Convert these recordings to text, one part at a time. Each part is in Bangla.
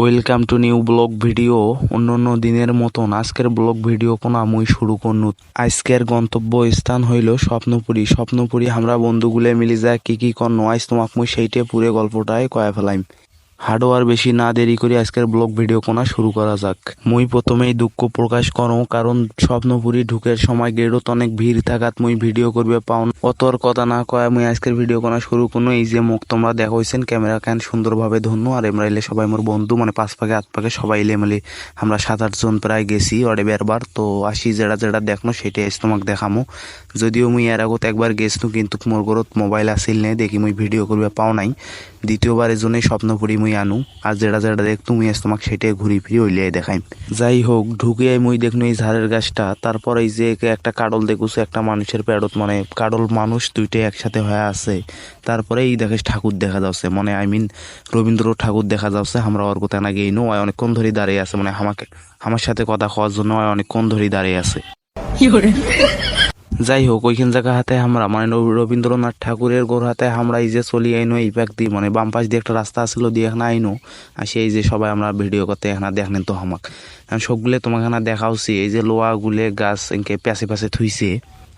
Welcome to new blog video অন্য অন্য দিনের মতন আজকের ব্লগ ভিডিও কোন মুই শুরু করনু। আজকের গন্তব্য স্থান হইল স্বপ্নপুরী। স্বপ্নপুরী আমরা বন্ধুগুলে মিলি যায় কি কি কর আজ তোমাক মুই সেইটে পুরে গল্পটাই কয়া ফেলাইম। হাডো আর বেশি না দেরি করে আজকের ব্লগ ভিডিও কোনা শুরু করা যাক। মুই প্রথমেই দুঃখ প্রকাশ করো, কারণ স্বপ্নপুরী ঢুকের সময় গেড়ত অনেক ভিড় থাকাত মুই ভিডিও করবে পাও অতর কথা না কয়া মুই আজকের ভিডিও কোনা শুরু করনো এই যে মুখ তোমরা দেখা হয়েছেন ক্যামেরা ক্যান সুন্দরভাবে ধন্য আর আমরা এলে সবাই মোর বন্ধু মানে পাঁচ পাকে, আট পাকে সবাই এলে মিলে। আমরা সাত আটজন প্রায় গেছি অরে বেরবার, তো আসি যেটা যেটা দেখনো সেটা এসে তোমাকে দেখামো। যদিও মুই এর আগত একবার গেছনু, কিন্তু মোর ঘরত মোবাইল আসিল নেই, দেখি মুই ভিডিও করবে পাও নাই। দ্বিতীয়বারের জন্যই স্বপ্নপুরি মুই আনু, আর যেটা যেটা দেখ তুমি এস তোমাকে সেটাই ঘুরি ফিরি ওইলিয়াই দেখাইম। যাই হোক, ঢুকিয়াই মুই দেখনু এই ঝাড়ের গাছটা, তারপর এই যে একটা কাডল দেখুছে, একটা মানুষের প্যাডত মানে কাডল মানুষ দুইটাই একসাথে হয়ে আছে। তারপরে এই দেখে ঠাকুর দেখা যাচ্ছে মানে আই মিন রবীন্দ্র ঠাকুর দেখা যাচ্ছে, আমরা ওর কোথায় না গিয়ে নো অনেকক্ষণ ধরে দাঁড়িয়ে আছে মানে আমাকে, আমার সাথে কথা কওয়ার জন্য অনেকক্ষণ ধরে দাঁড়িয়ে আছে। যাই হোক ওইখান জায়গা হাতে আমরা মানে রবীন্দ্রনাথ ঠাকুরের গোর হাতে আমরা এই যে চলি আইনো, এই পাক দিয়ে মানে বাম পাশ দিয়ে একটা রাস্তা আসলো দিয়ে এখানে আইনো। আর সেই যে সবাই আমরা ভিডিও করতে এখানে দেখ তো হামাক আমি সবগুলো তোমাকে এখানে দেখাওছি, এই যে লোয়াগুলে গাছ এনকে প্যাসে প্যাসে থুইছে।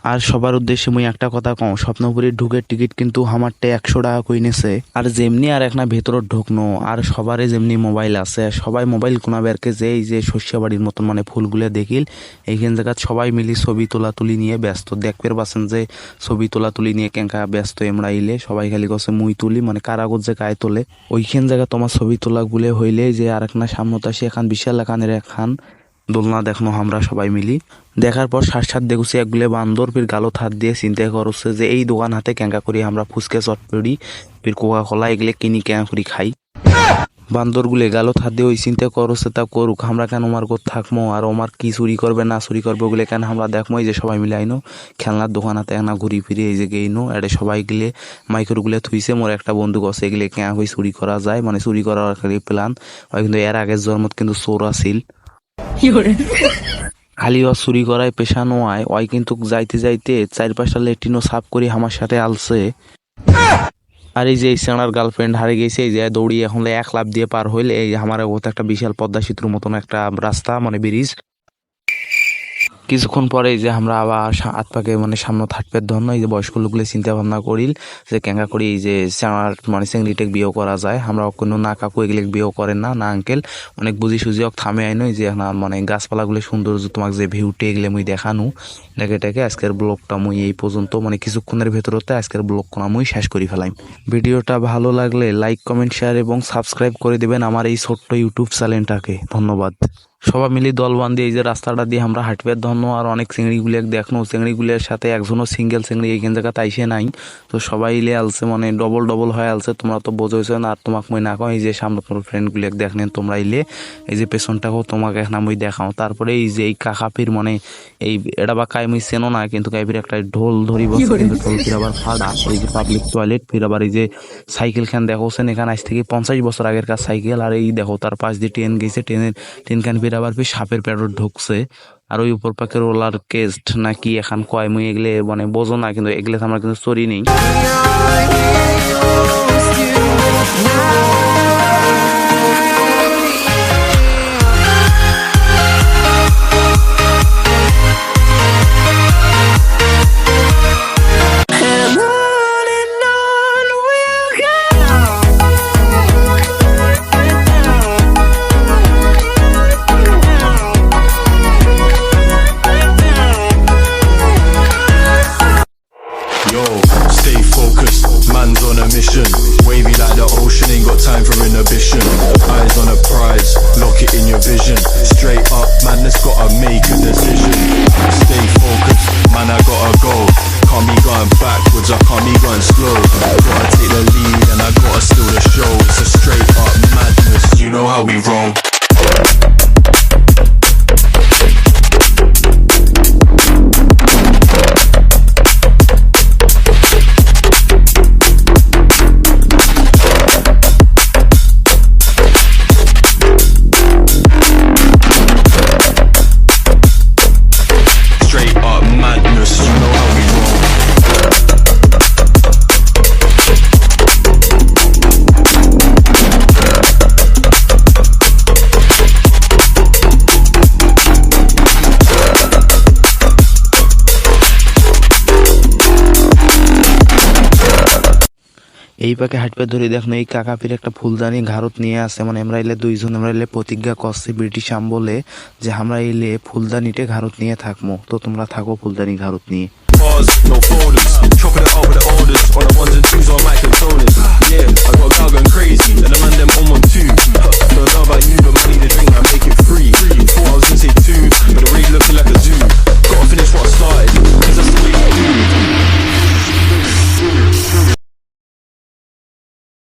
আর সবার উদ্দেশ্যে মুই একটা কথা কম স্বপ্নপুরী ঢুকের টিকিট কিন্তু আমারটা একশো টাকা কইনেছে আর যেমনি আর একটা ভেতর ঢুকনো আর সবারই যেমনি মোবাইল আছে সবাই মোবাইল কোনা বেরকে যে এই যে শস্য বাড়ির মতন মানে ফুলগুলো দেখিল, এইখান জায়গাত সবাই মিলি ছবি তোলা তুলি নিয়ে ব্যস্ত। দেখতে পাচ্ছেন যে ছবি তোলা তুলি নিয়ে কেঙ্কা ব্যস্ত এমরা ইলে সবাই খালি কছে মুই তুলি মানে কারাগজ যে গায়ে তোলে। ওইখান জায়গা তোমার ছবি তোলা গুলে হইলে যে আর একটা সামনত আসে এখান বিশাল এখানের এখান দোলনা দেখনো আমরা সবাই মিলি। দেখার পর সাত সাত দেখুছি একগুলো বান্দর ফির গালো হাত দিয়ে চিন্তা করছে যে এই দোকান হাতে ক্যাঙ্কা করি আমরা ফুচকে চটপড়ি ফির কোকা কলা এগুলো কিনি, ক্যাঙ্কা করি খাই। বান্দরগুলো গালো হাত দিয়ে ওই চিন্তা করছে, তা করুক, আমরা কেন ওমার কোথ থাকব আর ওমার কি চুরি করবে, না চুরি করবে ওগুলো কেন আমরা দেখব এই যে সবাই মিলে আইনো, খেলনার দোকান হাতে একনা ঘুরি ফিরে এই যে গেইনো এটা সবাই গেলে মাইকের গুলে থুইছে, মোর একটা বন্ধু গছে এগুলো কেন হয়ে চুরি করা যায় মানে চুরি করার প্ল্যান ওই কিন্তু এর আগের জন্মত কিন্তু চোর আছিল। খালি ও চুরি করায় পেশা নোয়ায় ওই কিন্তু যাইতে যাইতে চার পাঁচটা লেট্রিনও সাফ করে আমার সাথে আলছে। আর এই যে এই সেনার গার্লফ্রেন্ড হারে গেছে, এই যে দৌড়ি এখন এক লাভ দিয়ে পার হইলে এই আমার একটা বিশাল পদ্মা সেতুর মতন একটা রাস্তা মানে ব্রিজ। কিছুক্ষণ পরে যে আমরা আবার হাত পাকে মানে সামনে থাকবে ধন্য, এই যে বয়স্ক লোকগুলো চিন্তা ভাবনা করিল, যে কেঙ্কা করি, এই যে সেনার মানে চেংড়িটেক বিয়ে করা যায়। আমরা কোনো না কাকু এগুলো বিয়েও করেন না না আঙ্কেল অনেক বুঝি সুঝি থামে আইনো যে না মানে গাছপালাগুলো সৌন্দর্য তোমাকে যে ভিউটে এগুলো মুই দেখানো। ডেকে ডেকে আজকের ব্লগটা মুই এই পর্যন্ত মানে কিছুক্ষণের ভেতরতে আজকের ব্লগ কোনা মুই শেষ করি ফেলাইম। ভিডিওটা ভালো লাগলে লাইক কমেন্ট শেয়ার এবং সাবস্ক্রাইব করে দেবেন আমার এই ছোট্ট ইউটিউব চ্যানেলটাকে ধন্যবাদ। সবাই মিলি দল বান্ধি এই যে রাস্তাটা দিয়ে আমরা হাঁটবে ধন্য আর অনেক চিংড়িগুলো দেখনো চিংড়িগুলোর সাথে একজনও সিঙ্গেল চিংড়ি এইখান জায়গাতে আইসে নাই। তো সবাই ইলে আলছে মানে ডবল ডবল হয়ে আলছে তোমরা তো বোঝাইছো না আর তোমাকে মই না কও এই যে সামনে তোমার ফ্রেন্ডগুলো দেখনেন তোমরা ইলে এই যে পেছনটাকেও তোমাকে এখন আমি দেখাও। তারপরে এই যে এই কাকাপির মানে এই এটা বা কাই মুই চেনো না কিন্তু কাইপির একটা ঢোল ধরি বসে কিন্তু ঢোল ফির আবার ফাড়া এই যে পাবলিক টয়লেট ফির আবার এই যে সাইকেল খান দেখোছেন এখানে আজ থেকে পঞ্চাশ বছর আগেরকার সাইকেল আর এই দেখো তার পাশ দিয়ে ট্রেন গেছে ট্রেনের ট্রেন খান ফির আবার ফির সাপের পেটর ঢুকছে, আর ওই উপর পাখের ওলার কেস্ট নাকি এখন কয় মুই এগলে মানে বোঝো না, কিন্তু এগুলো আমার কিন্তু চরি নেই। Vision. Straight up, madness gotta make a decision. এই পাকে হাঁটপে ধরে দেখো এই কাকাপির একটা ফুলদানি ঘাড়ত নিয়ে আসে মানে আমরা এলে দুইজন আমরা এলে প্রতিজ্ঞা করছি ব্রিটিশ আমবলে যে আমরা এলে ফুলদানিতে ঘাড়ত নিয়ে থাকব তো তোমরা থাকো ফুলদানি ঘাড়ত নিয়ে. Yeah, I got girl going crazy. And them on one too. Don't know about you, but drink, man.